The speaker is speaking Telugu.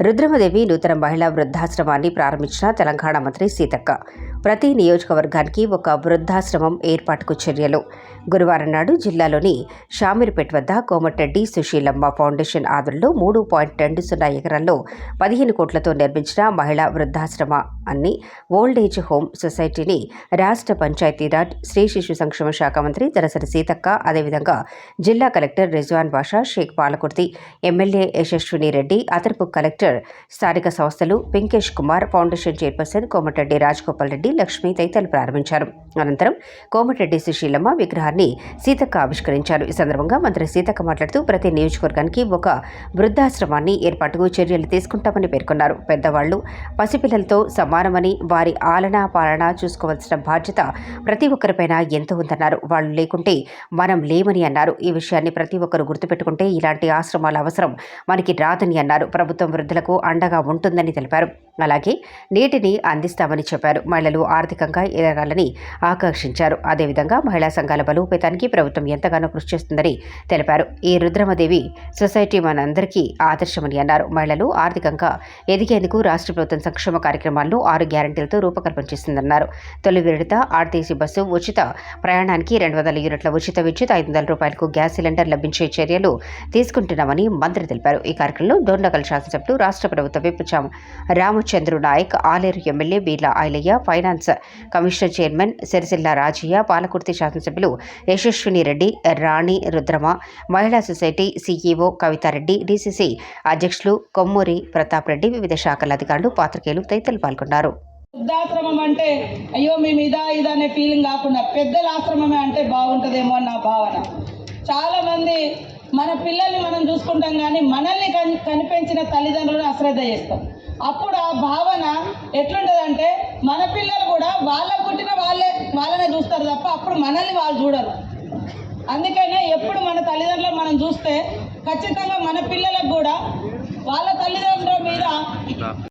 రుద్రమదేవి నూతన మహిళా వృద్ధాశ్రమాన్ని ప్రారంభించిన తెలంగాణ మంత్రి సీతక్క. ప్రతి నియోజకవర్గానికి ఒక వృద్ధాశ్రమం ఏర్పాటుకు చర్యలు. గురువారం నాడు జిల్లాలోని షామీర్పేట్ వద్ద కోమటిరెడ్డి సుశీలమ్మ ఫౌండేషన్ ఆధ్వర్యంలో మూడు పాయింట్ రెండు సున్నా ఎకరాల్లో పదిహేను కోట్లతో నిర్మించిన మహిళా వృద్ధాశ్రమ అన్ని ఓల్డ్ ఏజ్ హోమ్ సొసైటీని రాష్ట్ర పంచాయతీరాజ్ స్త్రీ శిశు సంక్షేమ శాఖ మంత్రి దరసరి సీతక్క అదేవిధంగా జిల్లా కలెక్టర్ రిజ్వాన్ బాషా షేక్ పాలకుర్తి ఎమ్మెల్యే యశస్విని రెడ్డి అదనపు కలెక్టర్ స్థానిక సంస్థలు వెంకేష్ కుమార్ ఫౌండేషన్ చైర్పర్సన్ కోమటిరెడ్డి రాజగోపాల్ రెడ్డి లక్ష్మి తదితరులు ప్రారంభించారు. అనంతరం కోమటిరెడ్డి సుశీలమ్మ విగ్రహాన్ని సీతక్క ఆవిష్కరించారు. ఈ సందర్భంగా మంత్రి సీతక్క మాట్లాడుతూ ప్రతి నియోజకవర్గానికి ఒక వృద్ధాశ్రమాన్ని ఏర్పాటుకు చర్యలు తీసుకుంటామని పేర్కొన్నారు. పెద్దవాళ్ళు పసిపిల్లలతో సమానమని వారి ఆలన పాలన చూసుకోవాల్సిన బాధ్యత ప్రతి ఒక్కరిపైన ఎంతో ఉందన్నారు. వాళ్ళు లేకుంటే మనం లేమని అన్నారు. ఈ విషయాన్ని ప్రతి ఒక్కరు గుర్తుపెట్టుకుంటే ఇలాంటి ఆశ్రమాల అవసరం మనకి రాదని అన్నారు. ప్రభుత్వం వృద్ధులకు అండగా ఉంటుందని తెలిపారు అలాగే నీటిని అందిస్తామని చెప్పారు. మహిళలు ఆర్థికంగా ఎదగాలని ఆకాంక్షించారు అదేవిధంగా మహిళా సంఘాల బలోపేతానికి ప్రభుత్వం ఎంతగానో కృషి చేస్తుందని తెలిపారు. ఈ రుద్రమదేవి సొసైటీ మనందరికీ ఆదర్శమని అన్నారు. మహిళలు ఆర్థికంగా ఎదిగేందుకు రాష్ట్ర ప్రభుత్వం సంక్షేమ కార్యక్రమాలను ఆరు గ్యారంటీలతో రూపకల్పన చేస్తుందన్నారు. తొలి విడత ఆర్టీసీ బస్సు ఉచిత ప్రయాణానికి రెండు వందల యూనిట్ల ఉచిత విద్యుత్ ఐదు వందల రూపాయలకు గ్యాస్ సిలిండర్ లభించే చర్యలు తీసుకుంటున్నామని మంత్రి తెలిపారు. ఈ కార్యక్రమంలో డోర్నకల్ శాసనసభ్యులు రాష్ట్ర ప్రభుత్వ whip. Rama Ramachandru Naik Aleru MLA Beerla Ilaiah finance commissioner chairman Sircilla Rajaiah Palakurthi శాసనసభ్యులు యశస్విని రెడ్డి రాణి రుద్రమ మహిళా సొసైటీ సీఈఓ కవితారెడ్డి డీసీసీ అధ్యక్షులు కొమ్మూరి ప్రతాప్ రెడ్డి వివిధ శాఖల అధికారులు పాత్రికేయులు తదితరులు పాల్గొన్నారు. వృద్ధాశ్రమం అంటే అయ్యో మేము ఇదా ఇదా అనే ఫీలింగ్ కాకుండా పెద్దల ఆశ్రమమే అంటే బాగుంటుందేమో అని నా భావన. చాలా మంది మన పిల్లల్ని మనం చూసుకుంటాం కానీ మనల్ని కని కనిపించిన తల్లిదండ్రులను అశ్రద్ధ చేస్తాం. అప్పుడు ఆ భావన ఎట్లుంటుందంటే మన పిల్లలు కూడా వాళ్ళ పుట్టిన వాళ్ళే వాళ్ళనే చూస్తారు తప్ప అప్పుడు మనల్ని వాళ్ళు చూడరు. అందుకనే ఎప్పుడు మన తల్లిదండ్రులు మనం చూస్తే ఖచ్చితంగా మన పిల్లలకు కూడా వాళ్ళ తల్లిదండ్రుల మీద